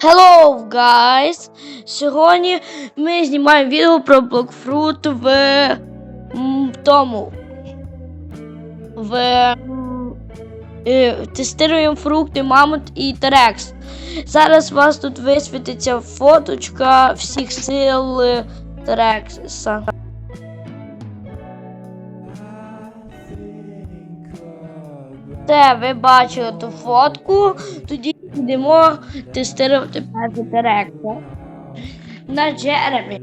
Hello, guys! Сьогодні ми знімаємо відео про блокфрут в тому. В е, тестуємо фрукти, мамонт і терекс. Зараз у вас тут висвітиться фоточка всіх сил е, терекса. Те, ви бачили ту фотку, тоді йдемо тестувати перший терекса на Джеремі.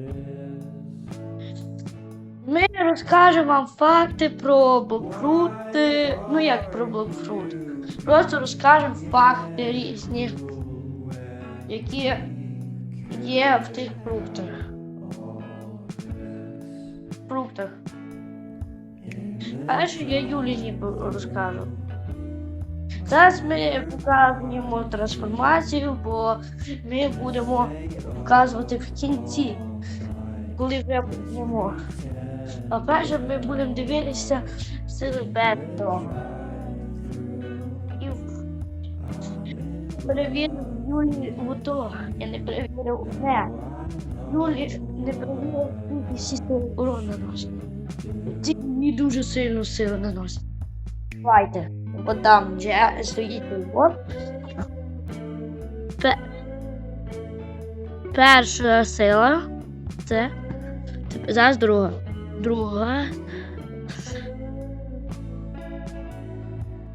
Ми розкажемо вам факти про блокфрути. Ну як про блокфрут. Просто розкажемо факти різні, які є в тих фруктах. Фруктах. Перше я Юлі розкажу. Зараз ми показуємо трансформацію, бо ми будемо показувати в кінці, коли вже почнемо. А перше ми будемо дивитися сили Бетро. І перевірив Юлі ото. Я не перевірив одне. Юлі не перевірив скільки всі сили урон наносить. Ці мені дуже сильно сили наносить. Давайте. Бо там же стоїть вот. Перша сила. Це зараз друга. Друга.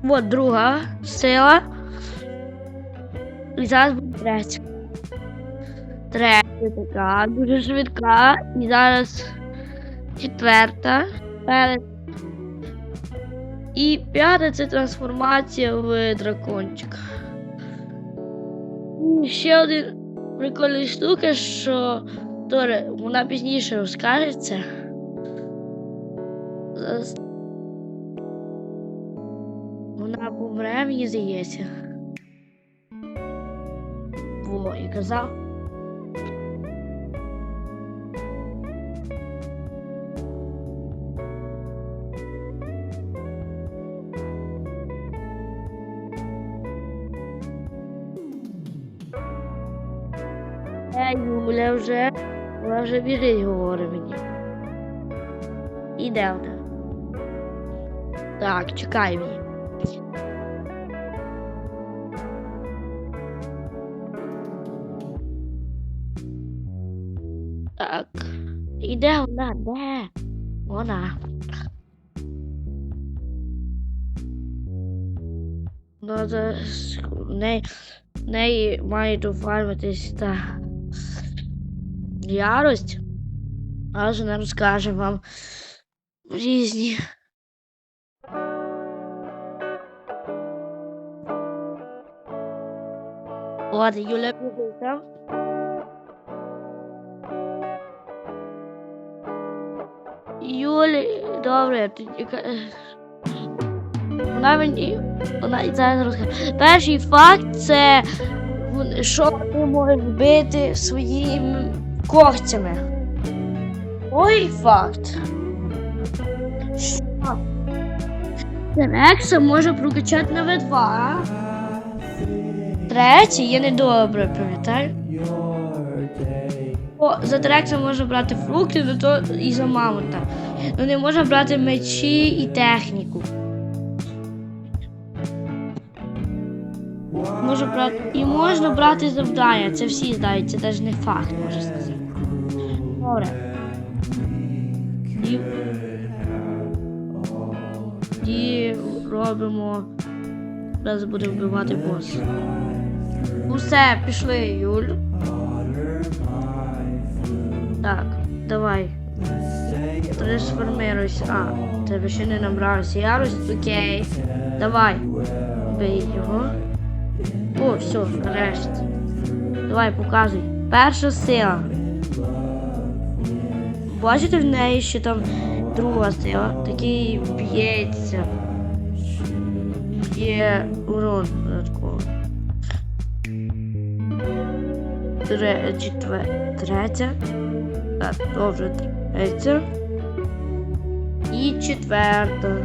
От друга сила. І зараз буде третя. Третя така, дуже швидка. І зараз четверта. Перед і п'яте це трансформація в дракончика. Ще один прикольний штука, що Торе, вона пізніше розкажеться. Зараз Вона помре, мені здається. Во, і казав. Вже, вона вже біжить, говорить мені. Іде вона. Так, чекай мені. Так. Іде вона, де? Вона. Неї, в неї має дофармитись та ярость. Але ж не розкаже вам різні. От, Юля біжить там. Юлі, добре, тоді вона мені вона і зараз розкаже. Перший факт це що ти можеш бити своїми когтями. Ой, факт. Що? Терекса може прокачати на В2. а? Третє є недобре, пам'ятаю. О, за Терекса можна брати фрукти, ну то і за мамонта. Ну не можна брати мечі і техніку. Можна брати. І можна брати завдання. Це всі знають, це не факт, можна сказати. Добре. І... І робимо. Зараз будемо вбивати бос. Усе, пішли, Юль. Так, давай. Трансформируйся. А, тебе ще не набрався ярость, окей. Давай. Бий його. О, все, нарешті. Давай, показуй. Перша сила. Бачите, в неї ще там друга а? такий б'ється. Є урон додатково. Тре, четвер... Третя. Так, добре, третя. І четверта.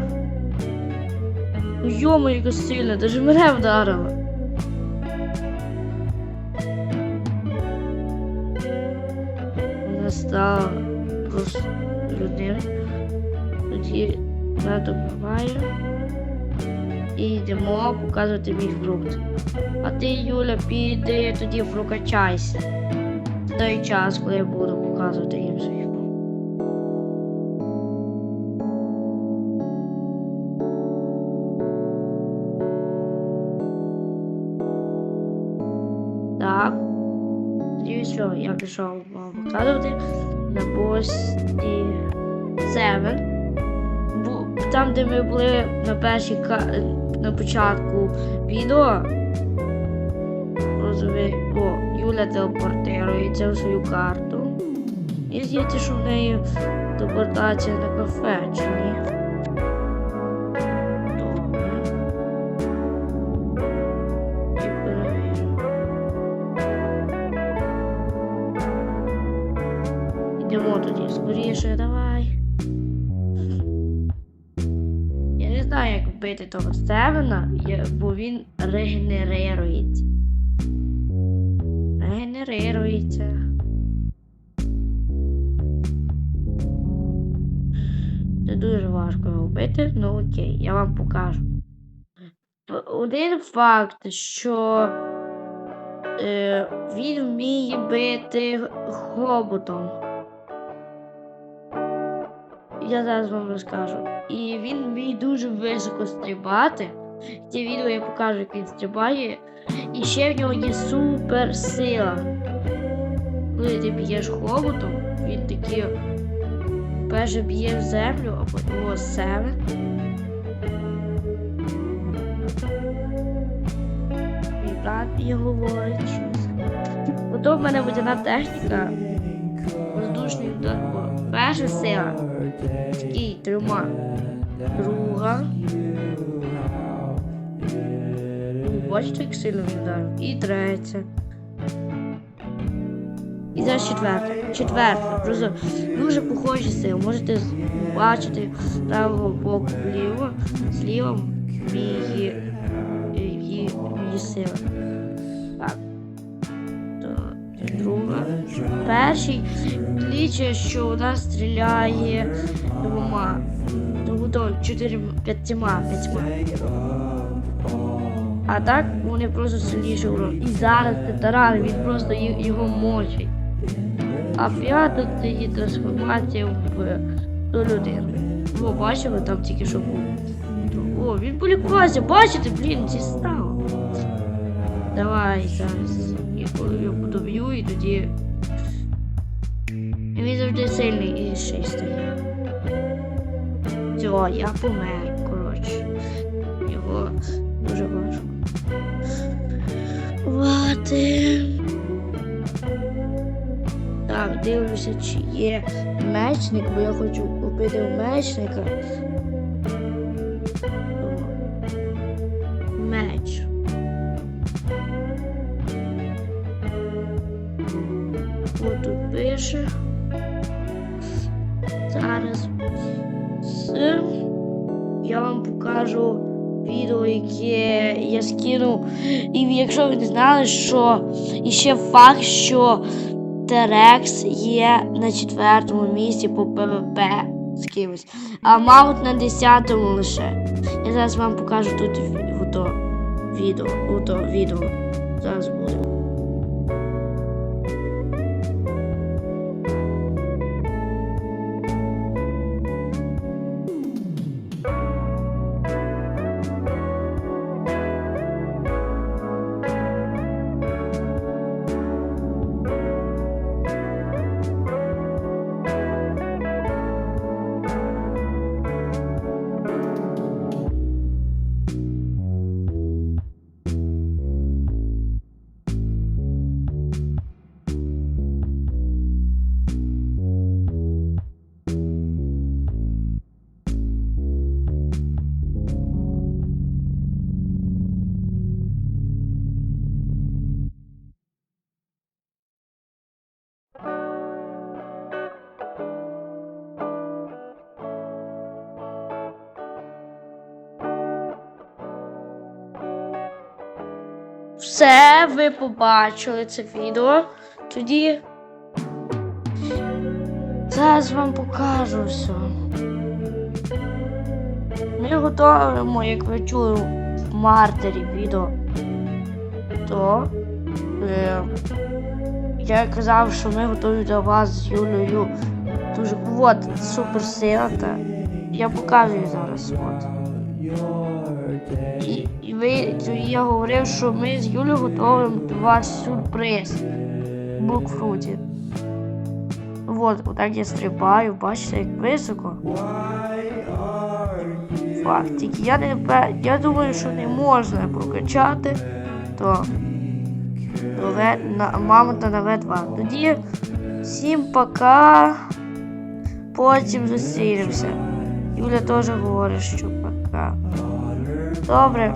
Йому яка сильно, даже мене вдарила. Настала просто людиною. Тоді допомагає. І йдемо показувати мій фрукт. А ти, Юля, піди тоді прокачайся. Дай час, коли я буду показувати їм свій фрукт. Так. І що, я пішов вам показувати на бості 7. Там, де ми були на першій на початку відео. Розумію, о, Юля телепортирується в свою карту. І здається, що в неї телепортація на кафе, чи ні? Вбити того Стевена, я- бо він регенерується. Регенерується. Це дуже важко його вбити, ну окей, я вам покажу. Один факт, що е, він вміє бити хоботом. Я зараз вам розкажу. І він вміє дуже високо стрибати. Ці відео я покажу, як він стрибає. І ще в нього є супер сила. Коли ти б'єш хоботом, він такий перше б'є в землю, а потім о, себе. Мій брат мені говорить щось. Потім в мене водяна техніка. О, сила. Такий трьома. Друга. Бачите, як сильно він вдарив. І третя. І зараз четверта. Четверта. Просто дуже похожі сили. Можете бачити правого боку вліво, зліва її, її, її сили. Перший лічить, що вона стріляє двома. Чотирма, п'ятьма, п'ятьма. А так вони просто сильніші урон. І зараз таран, він просто його мочить. А п'ята це її трансформація в до людини. О, бачили, там тільки що був. О, він полікувався, бачите, блін, ці стало. Давай зараз. Коли я буду і тоді. Він завжди сильний і ще й стає. Все, я помер, коротше. Його дуже важко. Вати. Так, дивлюся, чи є мечник, бо я хочу купити мечника. Зараз. Я вам покажу відео, яке я скинув. І якщо ви не знали, що і ще факт, що Терекс є на четвертому місці по ПВП з кимось, а Маут на десятому лише. Я зараз вам покажу тут відео. Ото відео. Зараз буде. Все, ви побачили це відео. Тоді Зараз вам покажу все. Ми готуємо, як ви чули в мартері відео. То е, я казав, що ми готові до вас з Юлею. Дуже от супер сила. Я показую зараз. От. І, ви, я говорив, що ми з Юлею готуємо до вас сюрприз в Букфруті. От, отак я стрибаю, бачите, як високо. Факт. Тільки я не я думаю, що не можна прокачати, то на, мамонта на В2. Тоді всім пока. Потім зустрінемося. Юля теж говорить, що пока. Добре.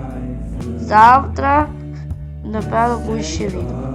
Завтра, напевно, буде ще відео.